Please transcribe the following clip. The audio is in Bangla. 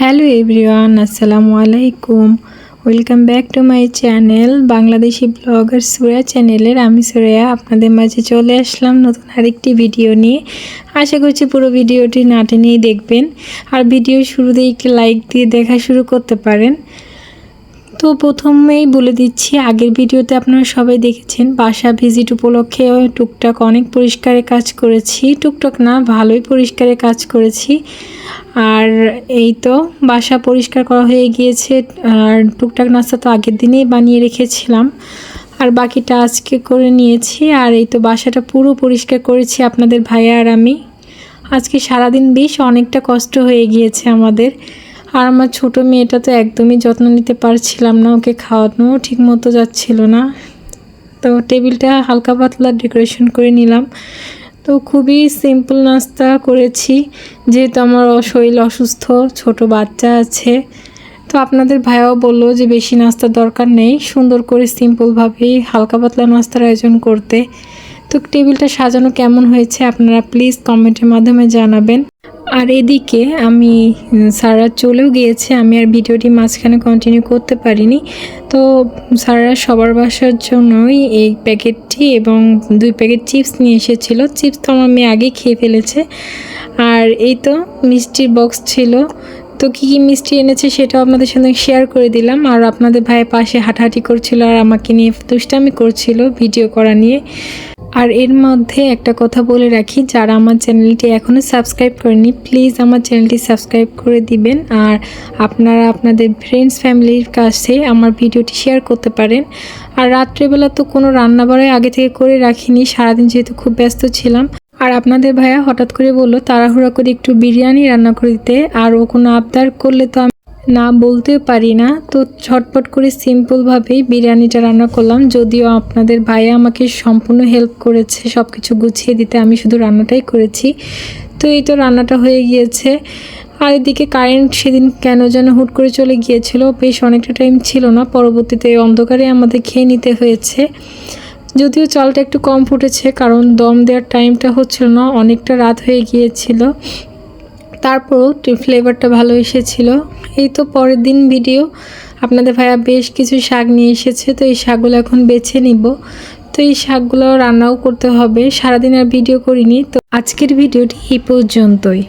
হ্যালো এভরিওয়ান, আসসালামু আলাইকুম। Welcome back to my channel Bangladeshi blogger Sura চ্যানেলের। আমি সুরেয়া, আপনাদের মাঝে চলে আসলাম নতুন আরেকটি ভিডিও নিয়ে। আশা করছি পুরো ভিডিওটি নাটে নিয়ে দেখবেন। আর ভিডিও শুরুতেই একটি লাইক দিয়ে দেখা শুরু করতে পারেন। তো প্রথমেই বলে দিচ্ছি, আগের ভিডিওতে আপনারা সবাই দেখেছেন, বাসা ভিজিট উপলক্ষে টুকটাক অনেক পরিষ্কারের কাজ করেছি। টুকটাক না, ভালোই পরিষ্কারের কাজ করেছি। আর এই তো বাসা পরিষ্কার করা হয়ে গিয়েছে। আর টুকটাক নাস্তা তো আগের দিনেই বানিয়ে রেখেছিলাম। আর বাকিটা আজকে করে নিয়েছি। আর এই তো বাসাটা পুরো পরিষ্কার করেছি আপনাদের ভাইয়া আর আমি। আজকে সারাদিন বেশ অনেকটা কষ্ট হয়ে গিয়েছে আমাদের। আর আমার ছোট মেয়েটা তো একদমই যত্ন নিতে পারছিলাম না, ওকে খাওয়ানো ঠিক মতো যাচ্ছিল না। তো টেবিলটা হালকা পাতলা ডেকোরেশন করে নিলাম। তো খুবই সিম্পল নাস্তা করেছি, যেহেতু আমার শরীর অসুস্থ, ছোট বাচ্চা আছে। তো আপনাদের ভাইয়াও বলল যে বেশি নাস্তার দরকার নেই, সুন্দর করে সিম্পলভাবেই হালকা পাতলা নাস্তার আয়োজন করতে। তো টেবিলটা সাজানো কেমন হয়েছে আপনারা প্লিজ কমেন্টের মাধ্যমে জানাবেন। আর এদিকে আমি সারা চলেও গিয়েছে, আমি আর ভিডিওটি মাঝখানে কন্টিনিউ করতে পারিনি। তো সারা সবার বাসার জন্যই এই প্যাকেটটি এবং দুই প্যাকেট চিপস নিয়ে এসেছিল। চিপস তো আমার মেয়ে আগেই খেয়ে ফেলেছে। আর এই তো মিষ্টির বক্স ছিল। তো কী কী মিষ্টি এনেছে সেটাও আপনাদের সঙ্গে শেয়ার করে দিলাম। আর আপনাদের ভাই পাশে হাঁটাহাঁটি করছিল আর আমাকে নিয়ে দুষ্টামি করছিল ভিডিও করা নিয়ে। আর এর মধ্যে একটা কথা বলে রাখি, যারা আমার চ্যানেলটি এখনও সাবস্ক্রাইব করেনি প্লিজ আমার চ্যানেলটি সাবস্ক্রাইব করে দিবেন। আর আপনারা আপনাদের ফ্রেন্ডস ফ্যামিলির কাছে আমার ভিডিওটি শেয়ার করতে পারেন। আর রাত্রেবেলা তো কোনো রান্না বাড়াই আগে থেকে করে রাখিনি, সারাদিন যেহেতু খুব ব্যস্ত ছিলাম। আর আপনাদের ভাইয়া হঠাৎ করে বলল, তাড়াহুড়া করে একটু বিরিয়ানি রান্না করে দিতে। আর ও কোনো আবদার করলে তো আমি না বলতেও পারি না। তো ছটপট করে সিম্পলভাবেই বিরিয়ানিটা রান্না করলাম। যদিও আপনাদের ভাইয়া আমাকে সম্পূর্ণ হেল্প করেছে সব কিছু গুছিয়ে দিতে। আমি শুধু রান্নাটাই করেছি। তো এই তো রান্নাটা হয়ে গিয়েছে। আর এদিকে কারেন্ট সেদিন কেন যেন হুট করে চলে গিয়েছিল। বেশ অনেকটা টাইম ছিল না। পরবর্তীতে অন্ধকারে আমাদের খেয়ে নিতে হয়েছে। যদিও চালটা একটু কম ফুটেছে, কারণ দম দেওয়ার টাইমটা হচ্ছিল না। অনেকটা রাত হয়ে গিয়েছিল। তারপরও ফ্লেভারটা ভালো এসেছিল। এই তো পরের দিন ভিডিও আপনাদের ভাইয়া বেশ কিছু শাক নিয়ে এসেছে, তো এই শাকগুলো এখন বেছে নিব। তো এই শাকগুলো রান্নাও করতে হবে। সারাদিন আর ভিডিও করিনি, তো আজকের ভিডিওটি এই পর্যন্তই।